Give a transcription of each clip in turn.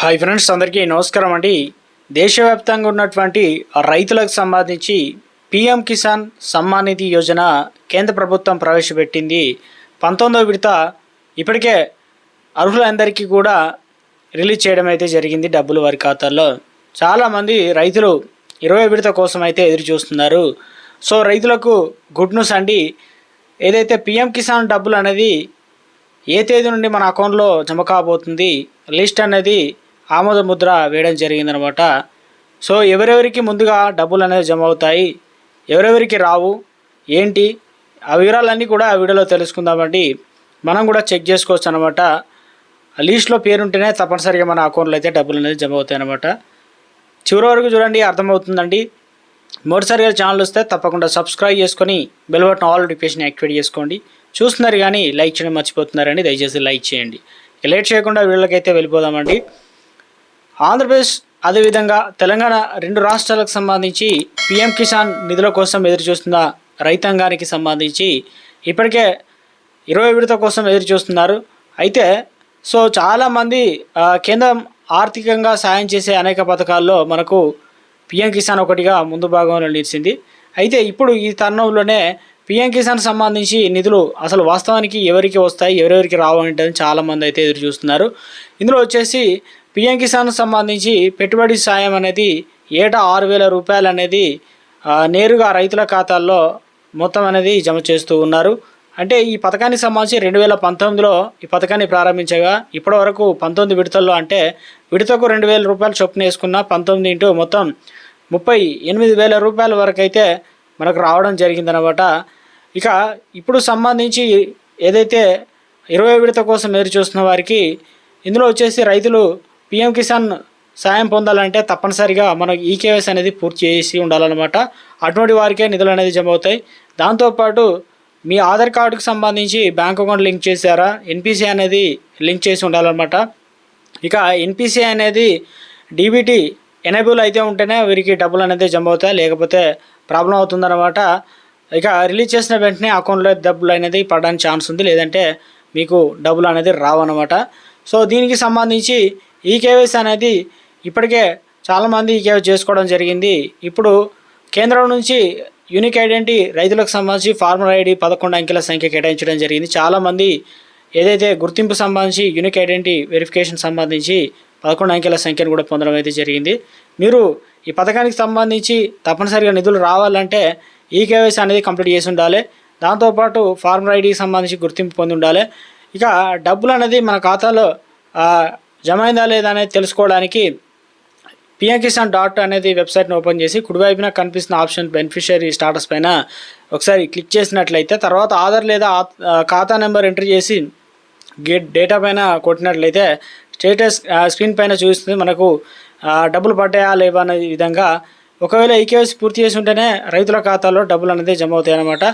Hi friends అందరికీ నమస్కారం అండి. దేశవ్యాప్తంగా ఉన్నటువంటి రైతులకు సంబంధించి పిఎం కిసాన్ సమ్మాన్ నిధి యోజన కేంద్ర ప్రభుత్వం ప్రవేశపెట్టింది. పంతొమ్మిదవ విడత ఇప్పటికే అర్హులందరికీ కూడా రిలీజ్ చేయడం అయితే జరిగింది డబ్బులు వారి ఖాతాల్లో. చాలామంది రైతులు ఇరవై విడత కోసం అయితే ఎదురు చూస్తున్నారు. సో రైతులకు గుడ్ న్యూస్ అండి. ఏదైతే పిఎం కిసాన్ డబ్బులు అనేది ఏ తేదీ నుండి మన అకౌంట్లో జమ కాబోతుంది లిస్ట్ అనేది ఆమోద ముద్ర వేయడం జరిగిందనమాట. సో ఎవరెవరికి ముందుగా డబ్బులు అనేది జమ అవుతాయి ఎవరెవరికి రావు ఏంటి ఆ వివరాలన్నీ కూడా ఆ వీడియోలో తెలుసుకుందామండి. మనం కూడా చెక్ చేసుకోవచ్చు అనమాట లీస్ట్లో పేరుంటేనే తప్పనిసరిగా మన అకౌంట్లో అయితే డబ్బులు అనేది జమ అవుతాయి అనమాట చివరి వరకు చూడండి అర్థమవుతుందండి. మొదటిసారిగా ఛానల్ వస్తే తప్పకుండా సబ్స్క్రైబ్ చేసుకొని bell button all notification activate చేసుకోండి. చూస్తున్నారు కానీ లైక్ చేయడం మర్చిపోతున్నారని దయచేసి లైక్ చేయండి. లేట్ చేయకుండా వీళ్ళకైతే వెళ్ళిపోదామండి. ఆంధ్రప్రదేశ్ అదేవిధంగా తెలంగాణ రెండు రాష్ట్రాలకు సంబంధించి పిఎం కిసాన్ నిధుల కోసం ఎదురుచూస్తున్న రైతాంగానికి సంబంధించి ఇప్పటికే ఇరవై విడత కోసం ఎదురుచూస్తున్నారు. అయితే సో చాలామంది కేంద్రం ఆర్థికంగా సాయం చేసే అనేక పథకాల్లో మనకు పిఎం కిసాన్ ఒకటిగా ముందు భాగంలో నిలిచింది. అయితే ఇప్పుడు ఈ తరుణంలోనే పిఎం కిసాన్ సంబంధించి నిధులు అసలు వాస్తవానికి ఎవరికి వస్తాయి ఎవరెవరికి రావు అంటే చాలామంది అయితే ఎదురు చూస్తున్నారు ఇందులో వచ్చేసి పిఎం కిసాన్ సంబంధించి పెట్టుబడి సాయం అనేది ఏటా ఆరు వేల రూపాయలు అనేది నేరుగా రైతుల ఖాతాల్లో మొత్తం అనేది జమ చేస్తూ ఉన్నారు. అంటే ఈ పథకానికి సంబంధించి రెండు వేల పంతొమ్మిదిలో ఈ పథకాన్ని ప్రారంభించగా ఇప్పటి వరకు పంతొమ్మిది విడతల్లో అంటే విడతకు రెండు వేల రూపాయలు చొప్పున వేసుకున్న పంతొమ్మిది ఇంటూ మొత్తం ముప్పై ఎనిమిది వేల రూపాయల వరకు అయితే మనకు రావడం జరిగిందనమాట ఇక ఇప్పుడు సంబంధించి ఏదైతే ఇరవై విడత కోసం ఎదురు చూస్తున్న వారికి ఇందులో వచ్చేసి రైతులు పిఎం కిసాన్ సాయం పొందాలంటే తప్పనిసరిగా మనం ఈకేఎస్ అనేది పూర్తి చేసి ఉండాలన్నమాట. అటువంటి వారికే నిధులు అనేది జమ అవుతాయి దాంతోపాటు మీ ఆధార్ కార్డుకు సంబంధించి బ్యాంక్ అకౌంట్ లింక్ చేశారా? ఎన్పిసి అనేది లింక్ చేసి ఉండాలన్నమాట. ఇక ఎన్పిసి అనేది డీబీటీ ఎనేబుల్ అయితే ఉంటేనే వీరికి డబ్బులు అనేది జమ అవుతాయి లేకపోతే ప్రాబ్లం అవుతుందన్నమాట. ఇక రిలీజ్ చేసిన వెంటనే అకౌంట్లో డబ్బులు అనేది పడడానికి ఛాన్స్ ఉంది. లేదంటే మీకు డబ్బులు అనేది రావన్నమాట. సో దీనికి సంబంధించి ఈ కేవైసీ అనేది ఇప్పటికే చాలామంది ఈ కేవైసీ చేసుకోవడం జరిగింది. ఇప్పుడు కేంద్రం నుంచి యూనిక్ ఐడెంటిటీ రైతులకు సంబంధించి ఫార్మర్ ఐడి పదకొండు అంకెల సంఖ్య కేటాయించడం జరిగింది. చాలామంది ఏదైతే గుర్తింపు సంబంధించి యూనిక్ ఐడెంటిటీ వెరిఫికేషన్ సంబంధించి పదకొండు అంకెల సంఖ్యను కూడా పొందడం అయితే జరిగింది. మీరు ఈ పథకానికి సంబంధించి తప్పనిసరిగా నిధులు రావాలంటే ఈ కేవైసీ అనేది కంప్లీట్ చేసి ఉండాలి. దాంతోపాటు ఫార్మర్ ఐడికి సంబంధించి గుర్తింపు పొంది ఉండాలి. ఇక డబ్బులు అనేది మన ఖాతాలో జమ అయిందా లేదా అనేది తెలుసుకోవడానికి పిఎం కిసాన్ డాట్ అనేది వెబ్సైట్ని ఓపెన్ చేసి కుడివైపున కనిపిస్తున్న ఆప్షన్ బెనిఫిషియరీ స్టాటస్ పైన ఒకసారి క్లిక్ చేసినట్లయితే తర్వాత ఆధార్ లేదా ఖాతా నెంబర్ ఎంటర్ చేసి గేట్ డేటా పైన కొట్టినట్లయితే స్టేటస్ స్క్రీన్ పైన చూస్తుంది మనకు డబ్బులు పడ్డాయా లేవా అనే విధంగా ఒకవేళ ఈకేఎస్ పూర్తి చేసి ఉంటేనే రైతుల ఖాతాలో డబ్బులు అనేది జమ అవుతాయన్నమాట.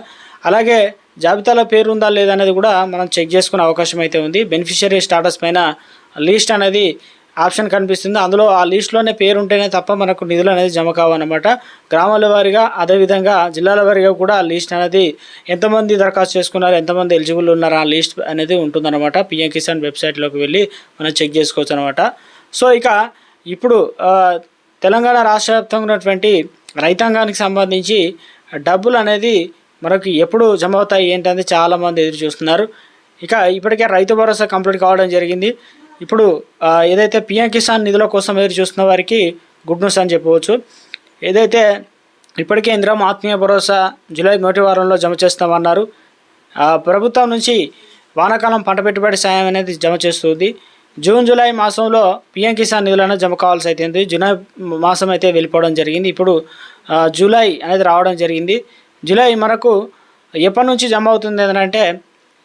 అలాగే జాబితాలో పేరు ఉందా లేదా అనేది కూడా మనం చెక్ చేసుకునే అవకాశం అయితే ఉంది. బెనిఫిషియరీ స్టాటస్ పైన లీస్ట్ అనేది ఆప్షన్ కనిపిస్తుంది. అందులో ఆ లీస్ట్లోనే పేరు ఉంటేనే తప్ప మనకు నిధులు అనేది జమ కావన్నమాట. గ్రామాల వారీగా అదేవిధంగా జిల్లాల వారీగా కూడా లీస్ట్ లిస్ట్ అనేది ఎంతమంది దరఖాస్తు చేసుకున్నారు ఎంతమంది ఎలిజిబుల్ ఉన్నారు ఆ లిస్ట్ అనేది ఉంటుందన్నమాట. పిఎం కిసాన్ వెబ్సైట్లోకి వెళ్ళి మనం చెక్ చేసుకోవచ్చు అనమాట సో ఇక ఇప్పుడు తెలంగాణ రాష్ట్ర వ్యాప్తంగా ఉన్నటువంటి రైతాంగానికి సంబంధించి డబ్బులు అనేది మనకు ఎప్పుడు జమ అవుతాయి ఏంటనేది చాలామంది ఎదురు చూస్తున్నారు. ఇక ఇప్పటికే రైతు భరోసా కంప్లీట్ కావడం జరిగింది. ఇప్పుడు ఏదైతే పిఎం కిసాన్ నిధుల కోసం ఎదురు చూస్తున్న వారికి గుడ్ న్యూస్ అని చెప్పవచ్చు. ఏదైతే ఇప్పటికే ఇంద్రం ఆత్మీయ భరోసా జూలై మొదటి వారంలో జమ చేస్తామన్నారు. ప్రభుత్వం నుంచి వానాకాలం పంట పెట్టుబడి సాయం అనేది జమ చేస్తుంది. జూన్ జూలై మాసంలో పిఎం కిసాన్ నిధులను జమ కావాల్సి అయితే జూలై మాసం అయితే వెళ్ళిపోవడం జరిగింది. ఇప్పుడు జూలై అనేది రావడం జరిగింది. జూలై మనకు ఎప్పటి నుంచి జమ అవుతుంది అంటే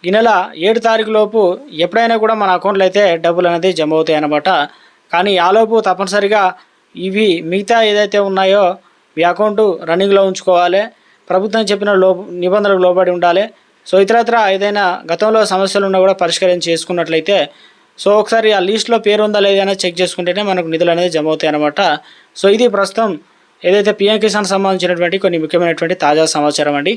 ఈ నెల ఏడు తారీఖు లోపు ఎప్పుడైనా కూడా మన అకౌంట్లో అయితే డబ్బులు అనేది జమ అవుతాయి అన్నమాట. కానీ ఆలోపు తప్పనిసరిగా ఇవి మిగతా ఏదైతే ఉన్నాయో మీ అకౌంట్ రన్నింగ్లో ఉంచుకోవాలి. ప్రభుత్వం చెప్పిన లో నిబంధనలకు లోబడి ఉండాలి. సో ఇతరత్ర ఏదైనా గతంలో సమస్యలు ఉన్నా కూడా పరిష్కారం చేసుకున్నట్లయితే సో ఒకసారి ఆ లిస్ట్లో పేరు ఉందా లేదా అనేది చెక్ చేసుకుంటేనే మనకు నిధులు అనేది జమ అవుతాయి అన్నమాట. సో ఇది ప్రస్తుతం ఏదైతే పిఎం కిసాన్ సంబంధించినటువంటి కొన్ని ముఖ్యమైనటువంటి తాజా సమాచారం అండి.